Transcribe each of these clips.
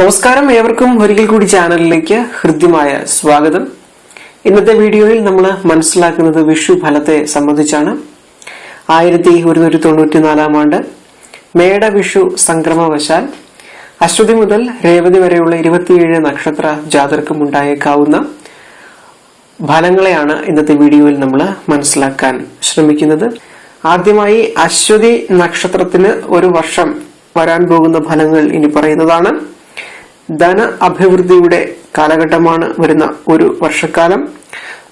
നമസ്കാരം ഏവർക്കും ഒരിക്കൽ കൂടി ചാനലിലേക്ക് ഹൃദ്യമായ സ്വാഗതം. ഇന്നത്തെ വീഡിയോയിൽ നമ്മൾ മനസ്സിലാക്കുന്നത് വിഷു ഫലത്തെ സംബന്ധിച്ചാണ്. ആയിരത്തി ഒരുന്നൂറ്റി തൊണ്ണൂറ്റി നാലാം ആണ്ട് മേട വിഷു സംക്രമവശാൽ അശ്വതി മുതൽ രേവതി വരെയുള്ള ഇരുപത്തിയേഴ് നക്ഷത്ര ജാതർക്കും ഉണ്ടായേക്കാവുന്ന ഫലങ്ങളെയാണ് ഇന്നത്തെ വീഡിയോയിൽ നമ്മൾ മനസ്സിലാക്കാൻ ശ്രമിക്കുന്നത്. ആദ്യമായി അശ്വതി നക്ഷത്രത്തിന് ഒരു വർഷം വരാൻ പോകുന്ന ഫലങ്ങൾ ഇനി പറയുന്നതാണ്. ധന അഭിവൃദ്ധിയുടെ കാലഘട്ടമാണ് വരുന്ന ഒരു വർഷക്കാലം.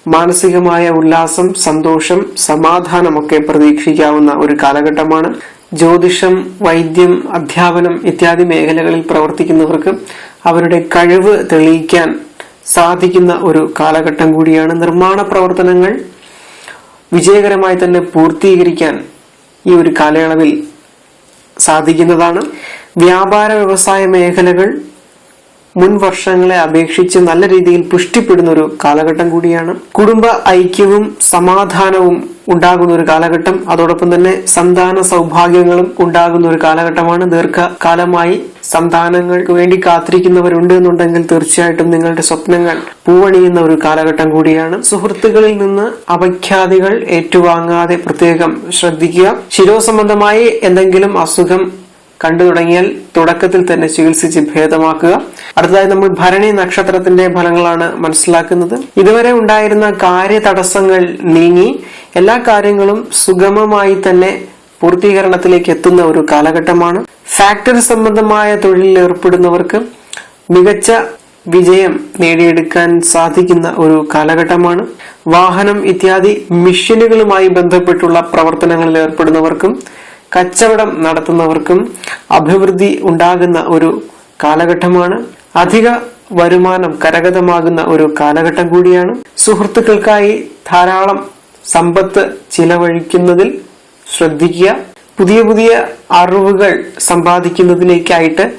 മാനസികമായ ഉല്ലാസം സന്തോഷം സമാധാനമൊക്കെ പ്രതീക്ഷിക്കാവുന്ന ഒരു കാലഘട്ടമാണ്. ജ്യോതിഷം വൈദ്യം അധ്യാപനം ഇത്യാദി മേഖലകളിൽ പ്രവർത്തിക്കുന്നവർക്ക് അവരുടെ കഴിവ് തെളിയിക്കാൻ സാധിക്കുന്ന ഒരു കാലഘട്ടം കൂടിയാണ് നിർമ്മാണ പ്രവർത്തനങ്ങൾ. വിജയകരമായി തന്നെ പൂർത്തീകരിക്കാൻ ഈ ഒരു കാലയളവിൽ സാധിക്കുന്നതാണ്. വ്യാപാര വ്യവസായ മേഖലകൾ മുൻ വർഷങ്ങളെ അപേക്ഷിച്ച് നല്ല രീതിയിൽ പുഷ്ടിപ്പെടുന്ന ഒരു കാലഘട്ടം കൂടിയാണ്. കുടുംബ ഐക്യവും സമാധാനവും ഉണ്ടാകുന്ന ഒരു കാലഘട്ടം അതോടൊപ്പം തന്നെ സന്താന സൗഭാഗ്യങ്ങളും ഉണ്ടാകുന്ന ഒരു കാലഘട്ടമാണ്. ദീർഘകാലമായി സന്താനങ്ങൾക്ക് വേണ്ടി കാത്തിരിക്കുന്നവരുണ്ട് എന്നുണ്ടെങ്കിൽ തീർച്ചയായിട്ടും നിങ്ങളുടെ സ്വപ്നങ്ങൾ പൂവണിയുന്ന ഒരു കാലഘട്ടം കൂടിയാണ്. സുഹൃത്തുക്കളിൽ നിന്ന് അപഖ്യാതികൾ ഏറ്റുവാങ്ങാതെ പ്രത്യേകം ശ്രദ്ധിക്കുക. ശിരോസംബന്ധമായി എന്തെങ്കിലും അസുഖം കണ്ടു തുടങ്ങിയാൽ തുടക്കത്തിൽ തന്നെ ചികിത്സിച്ച് ഭേദമാക്കുക. അടുത്തതായി നമ്മൾ ഭരണി നക്ഷത്രത്തിന്റെ ഫലങ്ങളാണ് മനസ്സിലാക്കുന്നത്. ഇതുവരെ ഉണ്ടായിരുന്ന കാര്യ തടസ്സങ്ങൾ നീങ്ങി എല്ലാ കാര്യങ്ങളും സുഗമമായി തന്നെ പൂർത്തീകരണത്തിലേക്ക് എത്തുന്ന ഒരു കാലഘട്ടമാണ്. ഫാക്ടറി സംബന്ധമായ തൊഴിലിൽ ഏർപ്പെടുന്നവർക്ക് മികച്ച വിജയം നേടിയെടുക്കാൻ സാധിക്കുന്ന ഒരു കാലഘട്ടമാണ്. വാഹനം ഇത്യാദി മിഷനുകളുമായി ബന്ധപ്പെട്ടുള്ള പ്രവർത്തനങ്ങളിൽ ഏർപ്പെടുന്നവർക്കും കച്ചവടം നടത്തുന്നവർക്കും അഭിവൃദ്ധി ഉണ്ടാകുന്ന ഒരു കാലഘട്ടമാണ്. അധിക വരുമാനം കരഗതമാകുന്ന ഒരു കാലഘട്ടം കൂടിയാണ്. സുഹൃത്തുക്കൾക്കായി ധാരാളം സമ്പത്ത് ചിലവഴിക്കുന്നതിൽ ശ്രദ്ധിക്കുക. പുതിയ പുതിയ അറിവുകൾ സമ്പാദിക്കുന്നതിലേക്കായിട്ട്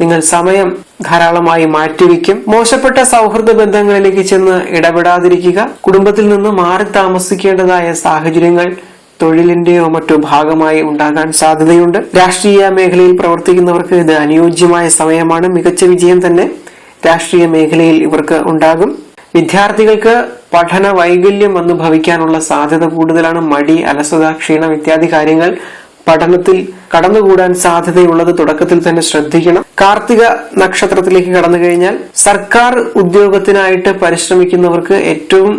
നിങ്ങൾ സമയം ധാരാളമായി മാറ്റിവെക്കും. മോശപ്പെട്ട സൗഹൃദ ബന്ധങ്ങളിലേക്ക് ചെന്ന് ഇടപെടാതിരിക്കുക. കുടുംബത്തിൽ നിന്ന് മാറി താമസിക്കേണ്ടതായ സാഹചര്യങ്ങൾ തൊഴിലിന്റെയോ മറ്റോ ഭാഗമായി ഉണ്ടാകാൻ സാധ്യതയുണ്ട്. രാഷ്ട്രീയ മേഖലയിൽ പ്രവർത്തിക്കുന്നവർക്ക് ഇത് അനുയോജ്യമായ സമയമാണ്. മികച്ച വിജയം തന്നെ രാഷ്ട്രീയ മേഖലയിൽ ഇവർക്ക് ഉണ്ടാകും. വിദ്യാർത്ഥികൾക്ക് പഠന വൈകല്യം വന്നു ഭവിക്കാനുള്ള സാധ്യത കൂടുതലാണ്. മടി അലസത ക്ഷീണം ഇത്യാദി കാര്യങ്ങൾ പഠനത്തിൽ കടന്നുകൂടാൻ സാധ്യതയുള്ളത് തുടക്കത്തിൽ തന്നെ ശ്രദ്ധിക്കണം. കാർത്തിക നക്ഷത്രത്തിലേക്ക് കടന്നു കഴിഞ്ഞാൽ സർക്കാർ ഉദ്യോഗത്തിനായിട്ട് പരിശ്രമിക്കുന്നവർക്ക് ഏറ്റവും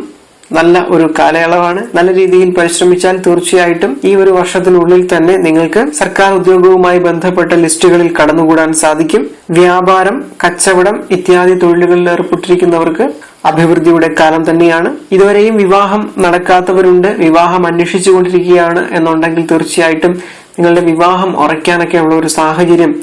നല്ല ഒരു കാലയളവാണ്. നല്ല രീതിയിൽ പരിശ്രമിച്ചാൽ തീർച്ചയായിട്ടും ഈ ഒരു വർഷത്തിനുള്ളിൽ തന്നെ നിങ്ങൾക്ക് സർക്കാർ ഉദ്യോഗവുമായി ബന്ധപ്പെട്ട ലിസ്റ്റുകളിൽ കടന്നുകൂടാൻ സാധിക്കും. വ്യാപാരം കച്ചവടം ഇത്യാദി തൊഴിലുകളിൽ ഏർപ്പെട്ടിരിക്കുന്നവർക്ക് അഭിവൃദ്ധിയുടെ കാലം തന്നെയാണ്. ഇതുവരെയും വിവാഹം നടക്കാത്തവരുണ്ട്. വിവാഹം അന്വേഷിച്ചുകൊണ്ടിരിക്കുകയാണ് എന്നുണ്ടെങ്കിൽ തീർച്ചയായിട്ടും നിങ്ങളുടെ വിവാഹം ഉറയ്ക്കാനൊക്കെ ഉള്ള ഒരു സാഹചര്യം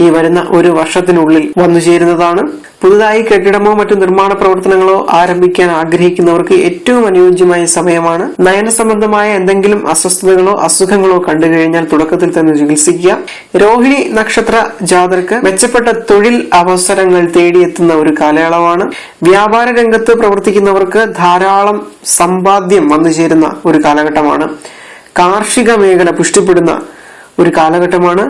ഈ വരുന്ന ഒരു വർഷത്തിനുള്ളിൽ വന്നു ചേരുന്നതാണ്. പുതുതായി കെട്ടിടമോ മറ്റു നിർമ്മാണ പ്രവർത്തനങ്ങളോ ആരംഭിക്കാൻ ആഗ്രഹിക്കുന്നവർക്ക് ഏറ്റവും അനുയോജ്യമായ സമയമാണ്. നയന സംബന്ധമായ എന്തെങ്കിലും അസ്വസ്ഥതകളോ അസുഖങ്ങളോ കണ്ടു കഴിഞ്ഞാൽ തുടക്കത്തിൽ തന്നെ ചികിത്സിക്കുക. രോഹിണി നക്ഷത്ര ജാതർക്ക് മെച്ചപ്പെട്ട തൊഴിൽ അവസരങ്ങൾ തേടിയെത്തുന്ന ഒരു കാലയളവാണ്. വ്യാപാര രംഗത്ത് പ്രവർത്തിക്കുന്നവർക്ക് ധാരാളം സമ്പാദ്യം വന്നു ചേരുന്ന ഒരു കാലഘട്ടമാണ്. കാർഷിക മേഖല പുഷ്ടിപ്പെടുന്ന ഒരു കാലഘട്ടമാണ്.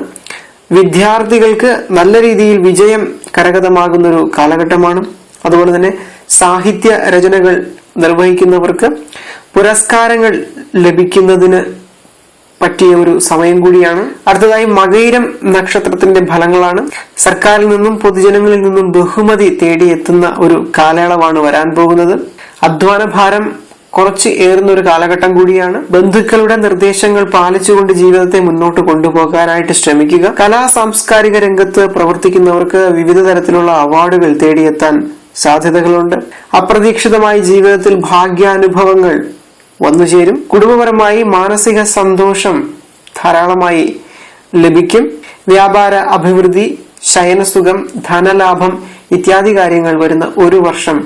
വിദ്യാർത്ഥികൾക്ക് നല്ല രീതിയിൽ വിജയം കരഗതമാകുന്ന ഒരു കാലഘട്ടമാണ്. അതുപോലെ തന്നെ സാഹിത്യ രചനകൾ നിർവഹിക്കുന്നവർക്ക് പുരസ്കാരങ്ങൾ ലഭിക്കുന്നതിന് പറ്റിയ ഒരു സമയം കൂടിയാണ്. അടുത്തതായി മകയിരം നക്ഷത്രത്തിന്റെ ഫലങ്ങളാണ്. സർക്കാരിൽ നിന്നും പൊതുജനങ്ങളിൽ നിന്നും ബഹുമതി തേടിയെത്തുന്ന ഒരു കാലയളവാണ് വരാൻ പോകുന്നത്. അധ്വാന ഭാരം കുറച്ച് ഏറുന്ന ഒരു കാലഘട്ടം കൂടിയാണ്. ബന്ധുക്കളുടെ നിർദ്ദേശങ്ങൾ പാലിച്ചുകൊണ്ട് ജീവിതത്തെ മുന്നോട്ട് കൊണ്ടുപോകാനായിട്ട് ശ്രമിക്കുക. കലാ സാംസ്കാരിക രംഗത്ത് പ്രവർത്തിക്കുന്നവർക്ക് വിവിധ തരത്തിലുള്ള അവാർഡുകൾ തേടിയെത്താൻ സാധ്യതകളുണ്ട്. അപ്രതീക്ഷിതമായി ജീവിതത്തിൽ ഭാഗ്യാനുഭവങ്ങൾ വന്നുചേരും കുടുംബപരമായി മാനസിക സന്തോഷം ധാരാളമായി ലഭിക്കും. വ്യാപാര അഭിവൃദ്ധി ശയനസുഖം ധനലാഭം ഇത്യാദി കാര്യങ്ങൾ വരുന്ന ഒരു വർഷം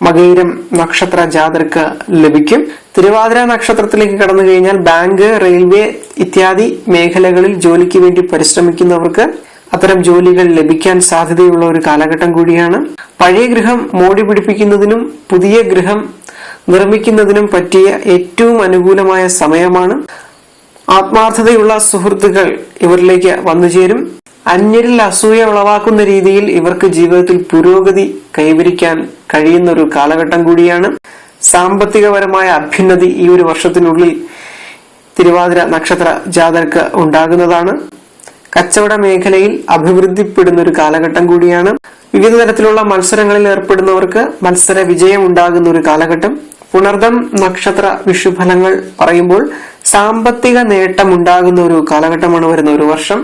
മകയിരം നക്ഷത്ര ജാതർക്ക് ലഭിക്കും. തിരുവാതിര നക്ഷത്രത്തിലേക്ക് കടന്നു കഴിഞ്ഞാൽ ബാങ്ക് റെയിൽവേ ഇത്യാദി മേഖലകളിൽ ജോലിക്ക് വേണ്ടി പരിശ്രമിക്കുന്നവർക്ക് അത്തരം ജോലികൾ ലഭിക്കാൻ സാധ്യതയുള്ള ഒരു കാലഘട്ടം കൂടിയാണ്. പഴയ ഗൃഹം മോടി പിടിപ്പിക്കുന്നതിനും പുതിയ ഗൃഹം നിർമ്മിക്കുന്നതിനും പറ്റിയ ഏറ്റവും അനുകൂലമായ സമയമാണ്. ആത്മാർത്ഥതയുള്ള സുഹൃത്തുക്കൾ ഇവരിലേക്ക് വന്നു ചേരും. അന്യരിൽ അസൂയ ഉളവാക്കുന്ന രീതിയിൽ ഇവർക്ക് ജീവിതത്തിൽ പുരോഗതി കൈവരിക്കാൻ കഴിയുന്ന ഒരു കാലഘട്ടം കൂടിയാണ്. സാമ്പത്തികപരമായ അഭ്യുന്നതി ഈ ഒരു വർഷത്തിനുള്ളിൽ തിരുവാതിര നക്ഷത്ര ജാതർക്ക് ഉണ്ടാകുന്നതാണ്. കച്ചവട മേഖലയിൽ അഭിവൃദ്ധിപ്പെടുന്ന ഒരു കാലഘട്ടം കൂടിയാണ്. വിവിധ തരത്തിലുള്ള മത്സരങ്ങളിൽ ഏർപ്പെടുന്നവർക്ക് മത്സര വിജയം ഉണ്ടാകുന്ന ഒരു കാലഘട്ടം. പുണർദം നക്ഷത്ര വിഷുഫലങ്ങൾ പറയുമ്പോൾ സാമ്പത്തിക നേട്ടം ഉണ്ടാകുന്ന ഒരു കാലഘട്ടമാണ് വരുന്ന ഒരു വർഷം.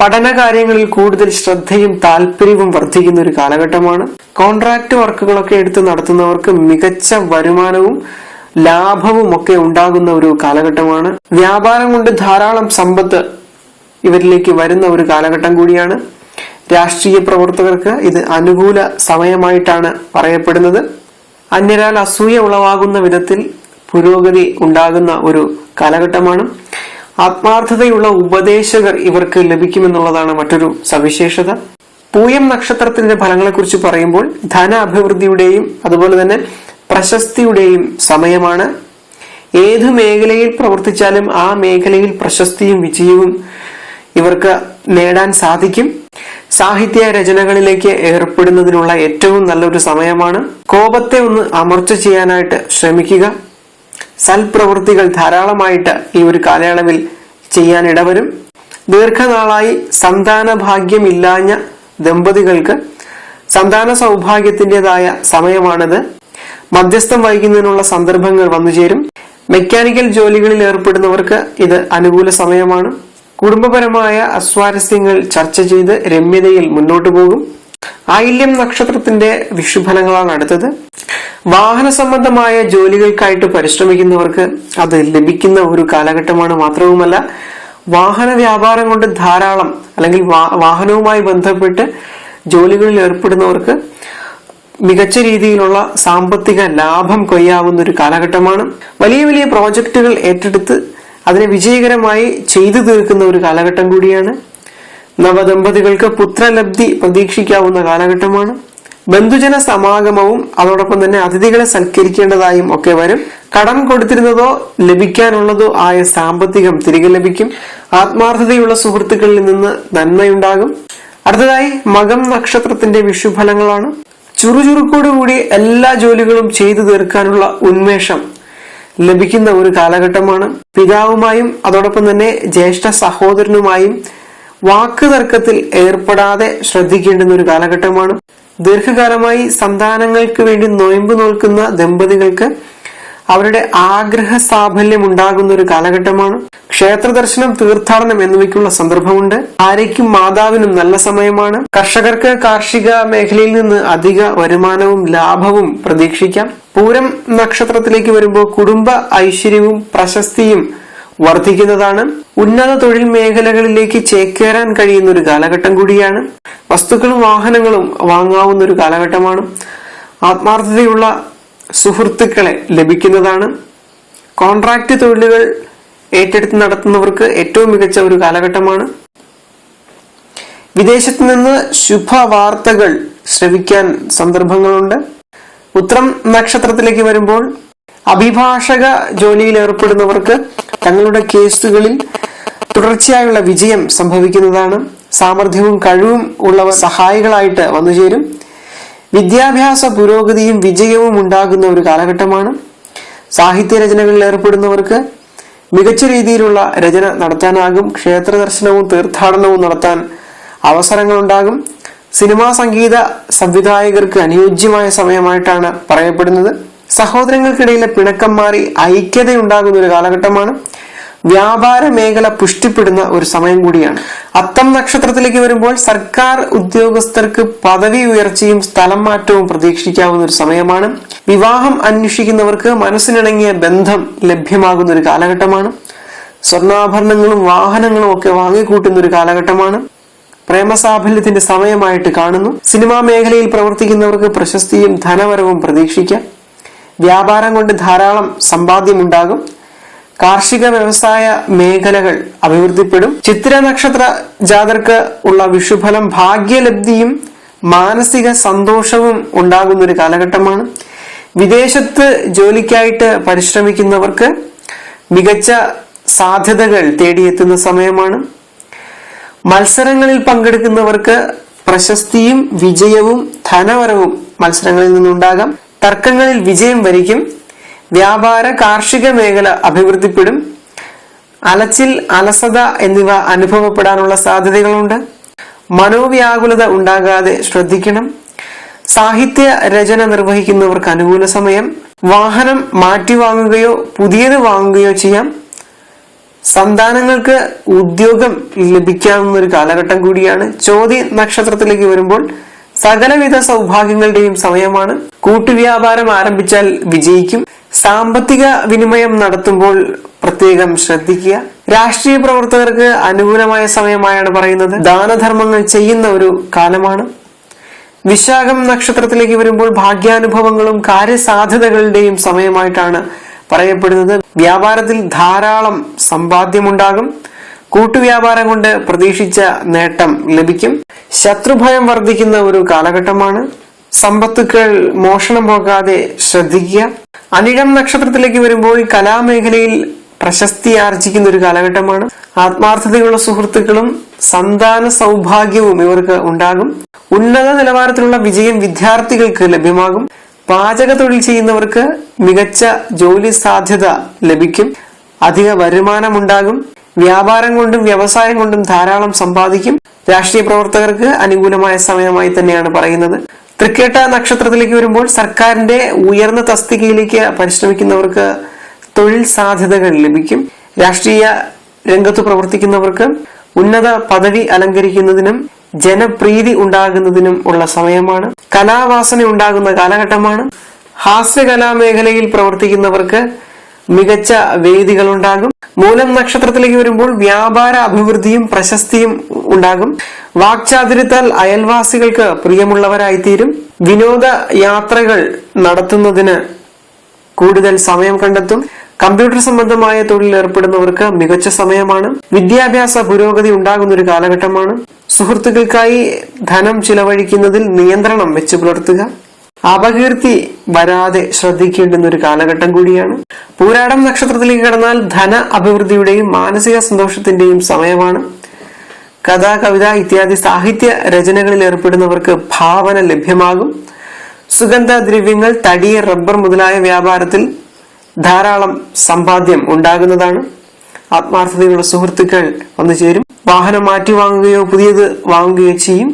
പഠന കാര്യങ്ങളിൽ കൂടുതൽ ശ്രദ്ധയും താല്പര്യവും വർദ്ധിക്കുന്ന ഒരു കാലഘട്ടമാണ്. കോൺട്രാക്ട് വർക്കുകളൊക്കെ എടുത്ത് നടത്തുന്നവർക്ക് മികച്ച വരുമാനവും ലാഭവും ഒക്കെ ഉണ്ടാകുന്ന ഒരു കാലഘട്ടമാണ്. വ്യാപാരം കൊണ്ട് ധാരാളം സമ്പത്ത് ഇവരിലേക്ക് വരുന്ന ഒരു കാലഘട്ടം കൂടിയാണ്. രാഷ്ട്രീയ പ്രവർത്തകർക്ക് ഇത് അനുകൂല സമയമായിട്ടാണ് പറയപ്പെടുന്നത്. അന്യരാൽ അസൂയ ഉളവാകുന്ന വിധത്തിൽ പുരോഗതി ഉണ്ടാകുന്ന ഒരു കാലഘട്ടമാണ്. ആത്മാർത്ഥതയുള്ള ഉപദേശകർ ഇവർക്ക് ലഭിക്കുമെന്നുള്ളതാണ് മറ്റൊരു സവിശേഷത. പൂയം നക്ഷത്രത്തിന്റെ ഫലങ്ങളെക്കുറിച്ച് പറയുമ്പോൾ ധന അഭിവൃദ്ധിയുടെയും അതുപോലെ തന്നെ പ്രശസ്തിയുടെയും സമയമാണ്. ഏത് മേഖലയിൽ പ്രവർത്തിച്ചാലും ആ മേഖലയിൽ പ്രശസ്തിയും വിജയവും ഇവർക്ക് നേടാൻ സാധിക്കും. സാഹിത്യ രചനകളിലേക്ക് ഏർപ്പെടുന്നതിനുള്ള ഏറ്റവും നല്ലൊരു സമയമാണ്. കോപത്തെ ഒന്ന് അമർച്ച ചെയ്യാനായിട്ട് ശ്രമിക്കുക. സൽപ്രവൃത്തികൾ ധാരാളമായിട്ട് ഈ ഒരു കാലയളവിൽ ചെയ്യാൻ ഇടവരും. ദീർഘനാളായി സന്താന ഭാഗ്യമില്ലാഞ്ഞ ദമ്പതികൾക്ക് സന്താന സൗഭാഗ്യത്തിന്റെതായ സമയമാണിത്. മധ്യസ്ഥം വഹിക്കുന്നതിനുള്ള സന്ദർഭങ്ങൾ വന്നുചേരും മെക്കാനിക്കൽ ജോലികളിൽ ഏർപ്പെടുന്നവർക്ക് ഇത് അനുകൂല സമയമാണ്. കുടുംബപരമായ അസ്വാരസ്യങ്ങൾ ചർച്ച ചെയ്ത് രമ്യതയിൽ മുന്നോട്ടു പോകും. ആയില്യം നക്ഷത്രത്തിന്റെ വിഷുഫലങ്ങളാണ് അടുത്തത്. വാഹന സംബന്ധമായ ജോലികൾക്കായിട്ട് പരിശ്രമിക്കുന്നവർക്ക് അത് ലഭിക്കുന്ന ഒരു കാലഘട്ടമാണ് മാത്രവുമല്ല വാഹന വ്യാപാരം കൊണ്ട് ധാരാളം അല്ലെങ്കിൽ വാഹനവുമായി ബന്ധപ്പെട്ട് ജോലികളിൽ ഏർപ്പെടുന്നവർക്ക് മികച്ച രീതിയിലുള്ള സാമ്പത്തിക ലാഭം കൊയ്യാവുന്ന ഒരു കാലഘട്ടമാണ്. വലിയ വലിയ പ്രോജക്റ്റുകൾ ഏറ്റെടുത്ത് അതിനെ വിജയകരമായി ചെയ്തു തീർക്കുന്ന ഒരു കാലഘട്ടം കൂടിയാണ്. നവദമ്പതികൾക്ക് പുത്രലബ്ധി പ്രതീക്ഷിക്കാവുന്ന കാലഘട്ടമാണ്. ബന്ധുജന സമാഗമവും അതോടൊപ്പം തന്നെ അതിഥികളെ സൽക്കരിക്കേണ്ടതായും ഒക്കെ വരും. കടം കൊടുത്തിരുന്നതോ ലഭിക്കാനുള്ളതോ ആയ സാമ്പത്തികം തിരികെ ലഭിക്കും. ആത്മാർത്ഥതയുള്ള സുഹൃത്തുക്കളിൽ നിന്ന് നന്മയുണ്ടാകും. അടുത്തതായി മകം നക്ഷത്രത്തിന്റെ വിഷുഫലങ്ങളാണ്. ചുറുചുറുക്കോടുകൂടി എല്ലാ ജോലികളും ചെയ്തു തീർക്കാനുള്ള ഉന്മേഷം ലഭിക്കുന്ന ഒരു കാലഘട്ടമാണ്. പിതാവുമായും അതോടൊപ്പം തന്നെ ജ്യേഷ്ഠ സഹോദരനുമായും വാക്ക് തർക്കത്തിൽ ഏർപ്പെടാതെ ശ്രദ്ധിക്കേണ്ടുന്ന ഒരു കാലഘട്ടമാണ്. ദീർഘകാലമായി സന്താനങ്ങൾക്ക് വേണ്ടി നൊയമ്പ് നോൽക്കുന്ന ദമ്പതികൾക്ക് അവരുടെ ആഗ്രഹ സാഫല്യം ഉണ്ടാകുന്ന ഒരു കാലഘട്ടമാണ്. ക്ഷേത്ര ദർശനം തീർത്ഥാടനം എന്നിവയ്ക്കുള്ള സന്ദർഭമുണ്ട്. ആരയ്ക്കും മാതാവിനും നല്ല സമയമാണ്. കർഷകർക്ക് കാർഷിക മേഖലയിൽ നിന്ന് അധിക വരുമാനവും ലാഭവും പ്രതീക്ഷിക്കാം. പൂരം നക്ഷത്രത്തിലേക്ക് വരുമ്പോൾ കുടുംബ ഐശ്വര്യവും പ്രശസ്തിയും വർദ്ധിക്കുന്നതാണ്. ഉന്നത തൊഴിൽ മേഖലകളിലേക്ക് ചേക്കേറാൻ കഴിയുന്ന ഒരു കാലഘട്ടം കൂടിയാണ്. വസ്തുക്കളും വാഹനങ്ങളും വാങ്ങാവുന്ന ഒരു കാലഘട്ടമാണ്. ആത്മാർത്ഥതയുള്ള സുഹൃത്തുക്കളെ ലഭിക്കുന്നതാണ്. കോൺട്രാക്ട് തൊഴിലുകൾ ഏറ്റെടുത്ത് നടത്തുന്നവർക്ക് ഏറ്റവും മികച്ച ഒരു കാലഘട്ടമാണ്. വിദേശത്ത് നിന്ന് ശുഭവാർത്തകൾ ശ്രവിക്കാൻ സന്ദർഭങ്ങളുണ്ട്. ഉത്രം നക്ഷത്രത്തിലേക്ക് വരുമ്പോൾ അഭിഭാഷക ജോലിയിൽ ഏർപ്പെടുന്നവർക്ക് തങ്ങളുടെ കേസുകളിൽ തുടർച്ചയായുള്ള വിജയം സംഭവിക്കുന്നതാണ്. സാമർഥ്യവും കഴിവും ഉള്ളവർ സഹായികളായിട്ട് വന്നുചേരും വിദ്യാഭ്യാസ പുരോഗതിയും വിജയവും ഉണ്ടാകുന്ന ഒരു കാലഘട്ടമാണ്. സാഹിത്യ രചനകളിൽ ഏർപ്പെടുന്നവർക്ക് മികച്ച രീതിയിലുള്ള രചന നടത്താനാകും. ക്ഷേത്ര ദർശനവും തീർത്ഥാടനവും നടത്താൻ അവസരങ്ങളുണ്ടാകും. സിനിമാ സംഗീത സംവിധായകർക്ക് അനുയോജ്യമായ സമയമായിട്ടാണ് പറയപ്പെടുന്നത്. സഹോദരങ്ങൾക്കിടയിലെ പിണക്കം മാറി ഐക്യതയുണ്ടാകുന്ന ഒരു കാലഘട്ടമാണ്. വ്യാപാര മേഖല പുഷ്ടിപ്പെടുന്ന ഒരു സമയം കൂടിയാണ്. അത്തം നക്ഷത്രത്തിലേക്ക് വരുമ്പോൾ സർക്കാർ ഉദ്യോഗസ്ഥർക്ക് പദവി ഉയർച്ചയും സ്ഥലം മാറ്റവും പ്രതീക്ഷിക്കാവുന്ന ഒരു സമയമാണ്. വിവാഹം അന്വേഷിക്കുന്നവർക്ക് മനസ്സിനിണങ്ങിയ ബന്ധം ലഭ്യമാകുന്ന ഒരു കാലഘട്ടമാണ്. സ്വർണാഭരണങ്ങളും വാഹനങ്ങളും ഒക്കെ വാങ്ങിക്കൂട്ടുന്ന ഒരു കാലഘട്ടമാണ്. പ്രേമസാഫല്യത്തിന്റെ സമയമായിട്ട് കാണുന്നു. സിനിമാ മേഖലയിൽ പ്രവർത്തിക്കുന്നവർക്ക് പ്രശസ്തിയും ധനവരവും പ്രതീക്ഷിക്കാം. വ്യാപാരം കൊണ്ട് ധാരാളം സമ്പാദ്യമുണ്ടാകും. കാർഷിക വ്യവസായ മേഖലകൾ അഭിവൃദ്ധിപ്പെടും. ചിത്ര നക്ഷത്ര ജാതർക്ക് ഉള്ള വിഷുഫലം ഭാഗ്യലബ്ധിയും മാനസിക സന്തോഷവും ഉണ്ടാകുന്ന ഒരു കാലഘട്ടമാണ്. വിദേശത്ത് ജോലിക്കായിട്ട് പരിശ്രമിക്കുന്നവർക്ക് മികച്ച സാധ്യതകൾ തേടിയെത്തുന്ന സമയമാണ്. മത്സരങ്ങളിൽ പങ്കെടുക്കുന്നവർക്ക് പ്രശസ്തിയും വിജയവും ധനവരവും മത്സരങ്ങളിൽ നിന്നുണ്ടാകാം. തർക്കങ്ങളിൽ വിജയം വരിക്കും വ്യാപാര കാർഷിക മേഖല അഭിവൃദ്ധിപ്പെടും അലച്ചിൽ അലസത എന്നിവ അനുഭവപ്പെടാനുള്ള സാധ്യതകളുണ്ട്. മനോവ്യാകുലത ഉണ്ടാകാതെ ശ്രദ്ധിക്കണം. സാഹിത്യ രചന നിർവഹിക്കുന്നവർക്ക് അനുകൂല സമയം. വാഹനം മാറ്റി വാങ്ങുകയോ പുതിയത് വാങ്ങുകയോ ചെയ്യാം. സന്താനങ്ങൾക്ക് ഉദ്യോഗം ലഭിക്കാവുന്ന ഒരു കാലഘട്ടം കൂടിയാണ്. ചോതി നക്ഷത്രത്തിലേക്ക് വരുമ്പോൾ സകലവിധ സൗഭാഗ്യങ്ങളുടെയും സമയമാണ്. കൂട്ടുവ്യാപാരം ആരംഭിച്ചാൽ വിജയിക്കും. സാമ്പത്തിക വിനിമയം നടത്തുമ്പോൾ പ്രത്യേകം ശ്രദ്ധിക്കുക. രാഷ്ട്രീയ പ്രവർത്തകർക്ക് അനുകൂലമായ സമയമായാണ് പറയുന്നത്. ദാനധർമ്മങ്ങൾ ചെയ്യുന്ന ഒരു കാലമാണ്. വിശാഖം നക്ഷത്രത്തിലേക്ക് വരുമ്പോൾ ഭാഗ്യാനുഭവങ്ങളും കാര്യസാധ്യതകളുടെയും സമയമായിട്ടാണ് പറയപ്പെടുന്നത്. വ്യാപാരത്തിൽ ധാരാളം സമ്പാദ്യമുണ്ടാകും. കൂട്ടുവ്യാപാരം കൊണ്ട് പ്രതീക്ഷിച്ച നേട്ടം ലഭിക്കും. ശത്രുഭയം വർദ്ധിക്കുന്ന ഒരു കാലഘട്ടമാണ്. സമ്പത്തുക്കൾ മോഷണം പോകാതെ ശ്രദ്ധിക്കുക. അനിഴം നക്ഷത്രത്തിലേക്ക് വരുമ്പോൾ കലാമേഖലയിൽ പ്രശസ്തി ആർജിക്കുന്ന ഒരു കാലഘട്ടമാണ്. ആത്മാർത്ഥതയുള്ള സുഹൃത്തുക്കളും സന്താന സൗഭാഗ്യവും ഇവർക്ക് ഉണ്ടാകും. ഉന്നത നിലവാരത്തിലുള്ള വിജയം വിദ്യാർത്ഥികൾക്ക് ലഭ്യമാകും. പാചക തൊഴിൽ ചെയ്യുന്നവർക്ക് മികച്ച ജോലി സാധ്യത ലഭിക്കും. അധിക വരുമാനമുണ്ടാകും വ്യാപാരം കൊണ്ടും വ്യവസായം കൊണ്ടും ധാരാളം സമ്പാദിക്കും. രാഷ്ട്രീയ പ്രവർത്തകർക്ക് അനുകൂലമായ സമയമായി തന്നെയാണ് പറയുന്നത്. തൃക്കേട്ട നക്ഷത്രത്തിലേക്ക് വരുമ്പോൾ സർക്കാരിന്റെ ഉയർന്ന തസ്തികയിലേക്ക് പരിശ്രമിക്കുന്നവർക്ക് തൊഴിൽ സാധ്യതകൾ ലഭിക്കും. രാഷ്ട്രീയ രംഗത്ത് പ്രവർത്തിക്കുന്നവർക്ക് ഉന്നത പദവി അലങ്കരിക്കുന്നതിനും ജനപ്രീതി ഉണ്ടാകുന്നതിനും ഉള്ള സമയമാണ്. കലാവാസന ഉണ്ടാകുന്ന കാലഘട്ടമാണ്. ഹാസ്യകലാ മേഖലയിൽ പ്രവർത്തിക്കുന്നവർക്ക് മികച്ച വേദികൾ ഉണ്ടാകും മൂലം നക്ഷത്രത്തിലേക്ക് വരുമ്പോൾ വ്യാപാര അഭിവൃദ്ധിയും പ്രശസ്തിയും ഉണ്ടാകും. വാക്ചാതുര്യത്താൽ അയൽവാസികൾക്ക് പ്രിയമുള്ളവരായിത്തീരും. വിനോദ യാത്രകൾ നടത്തുന്നതിന് കൂടുതൽ സമയം കണ്ടെത്തും. കമ്പ്യൂട്ടർ സംബന്ധമായ തൊഴിൽ ഏർപ്പെടുന്നവർക്ക് മികച്ച സമയമാണ്. വിദ്യാഭ്യാസ പുരോഗതി ഉണ്ടാകുന്ന ഒരു കാലഘട്ടമാണ്. സുഹൃത്തുക്കൾക്കായി ധനം ചിലവഴിക്കുന്നതിൽ നിയന്ത്രണം വെച്ചു പുലർത്തുക. അപകീർത്തി വരാതെ ശ്രദ്ധിക്കേണ്ടുന്ന ഒരു കാലഘട്ടം കൂടിയാണ്. പൂരാടം നക്ഷത്രത്തിലേക്ക് കടന്നാൽ ധന അഭിവൃദ്ധിയുടെയും മാനസിക സന്തോഷത്തിന്റെയും സമയമാണ്. കഥ കവിത ഇത്യാദി സാഹിത്യ രചനകളിൽ ഏർപ്പെടുന്നവർക്ക് ഭാവന ലഭ്യമാകും. സുഗന്ധ ദ്രവ്യങ്ങൾ തടി റബ്ബർ മുതലായ വ്യാപാരത്തിൽ ധാരാളം സമ്പാദ്യം ഉണ്ടാകുന്നതാണ്. ആത്മാർത്ഥതയുള്ള സുഹൃത്തുക്കൾ വന്നു ചേരും. വാഹനം മാറ്റി വാങ്ങുകയോ പുതിയത് വാങ്ങുകയോ ചെയ്യും.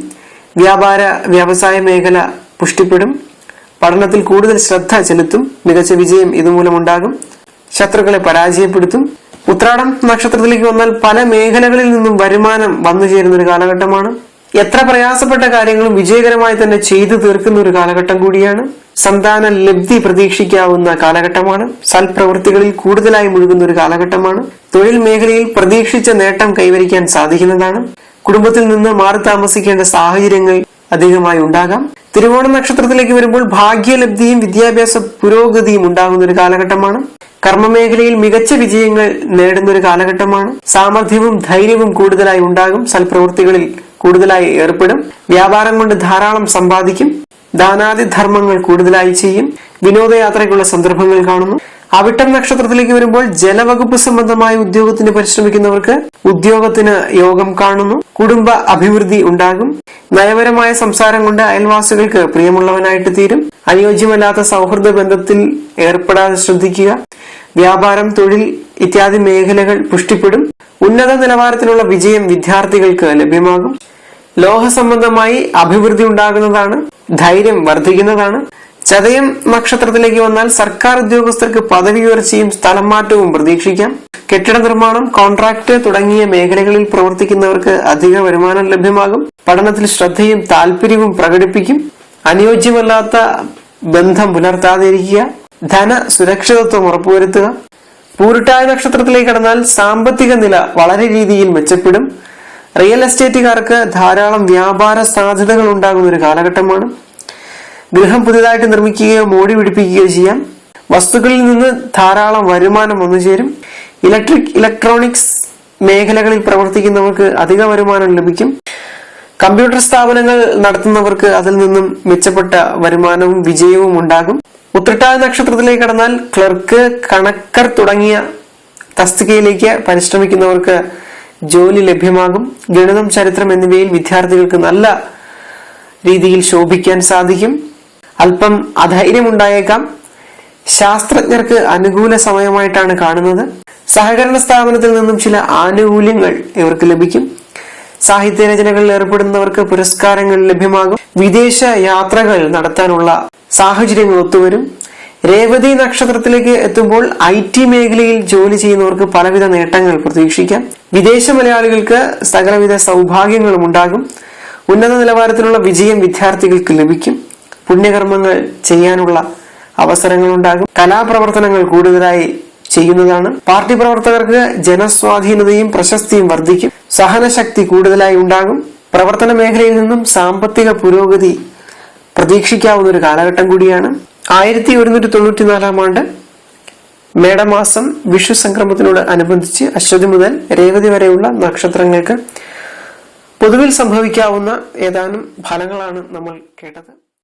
വ്യാപാര വ്യവസായ മേഖല പുഷ്ടിപ്പെടും. പഠനത്തിൽ കൂടുതൽ ശ്രദ്ധ ചെലുത്തും മികച്ച വിജയം ഇതുമൂലമുണ്ടാകും. ശത്രുക്കളെ പരാജയപ്പെടുത്തും. ഉത്രാടം നക്ഷത്രത്തിലേക്ക് വന്നാൽ പല മേഖലകളിൽ നിന്നും വരുമാനം വന്നു ചേരുന്ന ഒരു കാലഘട്ടമാണ്. എത്ര പ്രയാസപ്പെട്ട കാര്യങ്ങളും വിജയകരമായി തന്നെ ചെയ്തു തീർക്കുന്ന ഒരു കാലഘട്ടം കൂടിയാണ്. സന്താന ലബ്ധി പ്രതീക്ഷിക്കാവുന്ന കാലഘട്ടമാണ്. സൽപ്രവൃത്തികളിൽ കൂടുതലായി മുഴുകുന്ന ഒരു കാലഘട്ടമാണ്. തൊഴിൽ മേഖലയിൽ പ്രതീക്ഷിച്ച നേട്ടം കൈവരിക്കാൻ സാധിക്കുന്നതാണ്. കുടുംബത്തിൽ നിന്ന് മാറി താമസിക്കേണ്ട സാഹചര്യങ്ങൾ അധികമായി ഉണ്ടാകാം. തിരുവോണ നക്ഷത്രത്തിലേക്ക് വരുമ്പോൾ ഭാഗ്യലബ്ധിയും വിദ്യാഭ്യാസ പുരോഗതിയും ഉണ്ടാകുന്ന ഒരു കാലഘട്ടമാണ്. കർമ്മമേഖലയിൽ മികച്ച വിജയങ്ങൾ നേടുന്ന ഒരു കാലഘട്ടമാണ്. സാമർഥ്യവും ധൈര്യവും കൂടുതലായി ഉണ്ടാകും. സൽപ്രവൃത്തികളിൽ കൂടുതലായി ഏർപ്പെടും. വ്യാപാരം കൊണ്ട് ധാരാളം സമ്പാദിക്കും. ദാനാദി ധർമ്മങ്ങൾ കൂടുതലായി ചെയ്യും. വിനോദയാത്രയ്ക്കുള്ള സന്ദർഭങ്ങൾ കാണുന്നു. അവിട്ടം നക്ഷത്രത്തിലേക്ക് വരുമ്പോൾ ജലവകുപ്പ് സംബന്ധമായ ഉദ്യോഗത്തിന് പരിശ്രമിക്കുന്നവർക്ക് ഉദ്യോഗത്തിന് യോഗം കാണുന്നു. കുടുംബ അഭിവൃദ്ധി ഉണ്ടാകും. നയപരമായ സംസാരം കൊണ്ട് അയൽവാസികൾക്ക് പ്രിയമുള്ളവനായിട്ട് തീരും. അനുയോജ്യമല്ലാത്ത സൗഹൃദ ബന്ധത്തിൽ ഏർപ്പെടാതെ ശ്രദ്ധിക്കുക. വ്യാപാരം തൊഴിൽ ഇത്യാദി മേഖലകൾ പുഷ്ടിപ്പെടും. ഉന്നത നിലവാരത്തിലുള്ള വിജയം വിദ്യാർത്ഥികൾക്ക് ലഭ്യമാകും. ലോഹ സംബന്ധമായി അഭിവൃദ്ധി ഉണ്ടാകുന്നതാണ്. ധൈര്യം വർദ്ധിക്കുന്നതാണ്. ചതയം നക്ഷത്രത്തിലേക്ക് വന്നാൽ സർക്കാർ ഉദ്യോഗസ്ഥർക്ക് പദവി ഉയർച്ചയും സ്ഥലം മാറ്റവും പ്രതീക്ഷിക്കാം. കെട്ടിട നിർമ്മാണം കോൺട്രാക്ട് തുടങ്ങിയ മേഖലകളിൽ പ്രവർത്തിക്കുന്നവർക്ക് അധിക വരുമാനം ലഭ്യമാകും. പഠനത്തിൽ ശ്രദ്ധയും താല്പര്യവും പ്രകടിപ്പിക്കും. അനുയോജ്യമല്ലാത്ത ബന്ധം പുലർത്താതിരിക്കുക. ധന സുരക്ഷിതത്വം ഉറപ്പുവരുത്തുക. പൂരിട്ടായ നക്ഷത്രത്തിലേക്ക് കടന്നാൽ സാമ്പത്തിക നില വളരെ രീതിയിൽ മെച്ചപ്പെടും. റിയൽ എസ്റ്റേറ്റുകാർക്ക് ധാരാളം വ്യാപാര സാധ്യതകൾ ഉണ്ടാകുന്ന ഒരു കാലഘട്ടമാണ്. ഗൃഹം പുതിയതായിട്ട് നിർമ്മിക്കുകയോ മോടി പിടിപ്പിക്കുകയോ ചെയ്യാം. വസ്തുക്കളിൽ നിന്ന് ധാരാളം വരുമാനം വന്നു ചേരും. ഇലക്ട്രിക് ഇലക്ട്രോണിക്സ് മേഖലകളിൽ പ്രവർത്തിക്കുന്നവർക്ക് അധിക വരുമാനം ലഭിക്കും. കമ്പ്യൂട്ടർ സ്ഥാപനങ്ങൾ നടത്തുന്നവർക്ക് അതിൽ നിന്നും മെച്ചപ്പെട്ട വരുമാനവും വിജയവും ഉണ്ടാകും. ഉത്രട്ടാതി നക്ഷത്രത്തിലേക്ക് കടന്നാൽ ക്ലർക്ക് കണക്കർ തുടങ്ങിയ തസ്തികയിലേക്ക് പരിശ്രമിക്കുന്നവർക്ക് ജോലി ലഭ്യമാകും. ഗണിതം ചരിത്രം എന്നിവയിൽ വിദ്യാർത്ഥികൾക്ക് നല്ല രീതിയിൽ ശോഭിക്കാൻ സാധിക്കും. അല്പം അധൈര്യമുണ്ടായേക്കാം. ശാസ്ത്രജ്ഞർക്ക് അനുകൂല സമയമായിട്ടാണ് കാണുന്നത്. സഹകരണ സ്ഥാപനത്തിൽ നിന്നും ചില ആനുകൂല്യങ്ങൾ ഇവർക്ക് ലഭിക്കും. സാഹിത്യ രചനകളിൽ ഏർപ്പെടുന്നവർക്ക് പുരസ്കാരങ്ങൾ ലഭ്യമാകും. വിദേശ യാത്രകൾ നടത്താനുള്ള സാഹചര്യങ്ങൾ ഒത്തുവരും. രേവതി നക്ഷത്രത്തിലേക്ക് എത്തുമ്പോൾ ഐ ടി മേഖലയിൽ ജോലി ചെയ്യുന്നവർക്ക് പലവിധ നേട്ടങ്ങൾ പ്രതീക്ഷിക്കാം. വിദേശ മലയാളികൾക്ക് സകലവിധ സൗഭാഗ്യങ്ങളും ഉണ്ടാകും. ഉന്നത നിലവാരത്തിലുള്ള വിജയം വിദ്യാർത്ഥികൾക്ക് ലഭിക്കും. പുണ്യകർമ്മങ്ങൾ ചെയ്യാനുള്ള അവസരങ്ങൾ ഉണ്ടാകും കലാപ്രവർത്തനങ്ങൾ കൂടുതലായി ചെയ്യുന്നതാണ്. പാർട്ടി പ്രവർത്തകർക്ക് ജനസ്വാധീനതയും പ്രശസ്തിയും വർദ്ധിക്കും. സഹനശക്തി കൂടുതലായി ഉണ്ടാകും. പ്രവർത്തന മേഖലയിൽ നിന്നും സാമ്പത്തിക പുരോഗതി പ്രതീക്ഷിക്കാവുന്ന ഒരു കാലഘട്ടം കൂടിയാണ്. ആയിരത്തി ഒരുന്നൂറ്റി തൊണ്ണൂറ്റിനാലാം ആണ്ട് മേടമാസം വിഷു സംക്രമത്തിനോട് അനുബന്ധിച്ച് അശ്വതി മുതൽ രേവതി വരെയുള്ള നക്ഷത്രങ്ങൾക്ക് പൊതുവിൽ സംഭവിക്കാവുന്ന ഏതാനും ഫലങ്ങളാണ് നമ്മൾ കേട്ടത്.